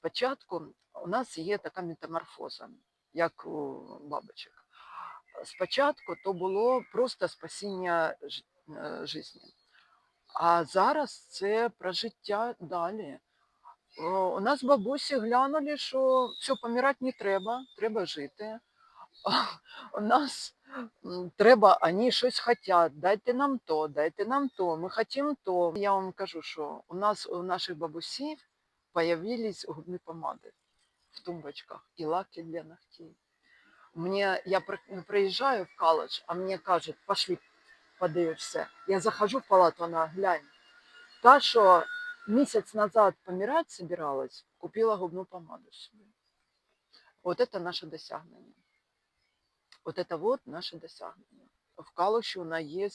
Спочатку у нас є така метаморфоза, як у бабочок. Спочатку то було просто спасіння е, життя. А зараз це про життя далі. У нас бабусі глянули, що все, помирати не треба, треба жити. У нас треба, вони щось хочуть, дайте нам то, дайте нам то, ми хочемо то. Я вам кажу, що у нас у наших бабусів появились губні помади в тумбочках і лаки для ногтей. Мне, я при- приезжаю в колледж, а мне кажуть, пошли подивишся. Я захожу в палату, вона глянь. Та, що місяць назад помирати собиралась, купила губну помаду собі. Вот это наше досягнення. Вот это вот наше досягнення. В Калуші у нас є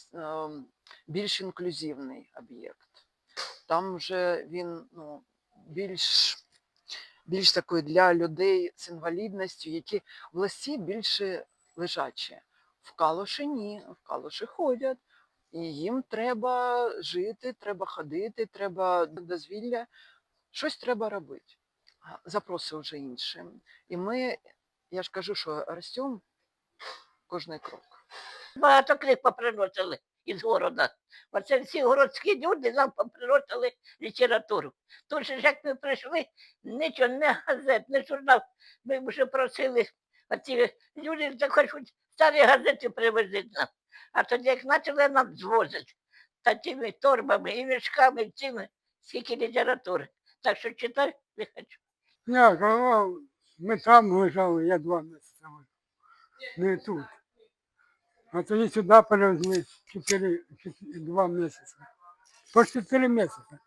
більш інклюзивний об'єкт. Там вже він ну, більш, більш такий для людей з інвалідністю, які власті більше лежачі. В Калуші ні, в Калуші ходять. І їм треба жити, треба ходити, треба дозвілля, щось треба робити. Запроси вже інші. І ми, я ж кажу, що ростемо кожний крок. Багато книг поприносили із города. Оце всі городські люди нам поприносили літературу. Тож як ми прийшли, нічого, не газет, не журнал. Ми вже просили, оці люди захочуть старі газети привезти нам. А тоді як почали нам звозити такими торбами і мішками, і цими, скільки літератури. Так що читай не хочу. Як, а ми там лежали, я два місяці. Не тут. А тоді сюди перевезли чотири, чотири- два місяці. Почти три місяці.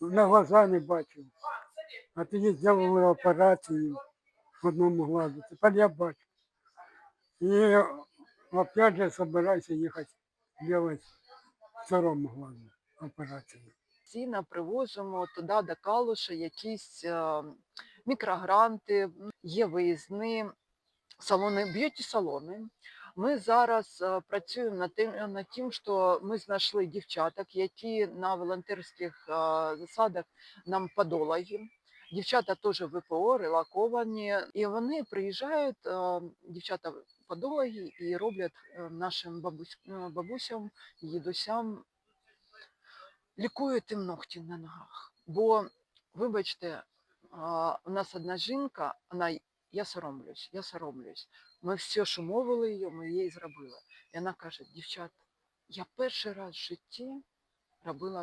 На глаза не бачив. А тоді зробили операцію в одному глазу. Тепер я бачу. І опять же собираюся їхати робити второму глазу операцію. Постійно привозимо туди до Калуша якісь е, мікрогранти, є виїзні салони, б'юті-салони. Ми зараз е, працюємо над тим, над тим, що ми знайшли дівчаток, які на волонтерських е, засадах нам подологи. Дівчата теж ВПО, релаковані, і вони приїжджають, дівчата подологи, і роблять нашим бабусь, бабусям, дідусям лікують їм ногті на ногах. Бо, вибачте, у нас одна жінка, вона, я соромлюсь, я соромлюсь. Ми все, що мовили її, ми її зробили. І вона каже, дівчат, я перший раз в житті робила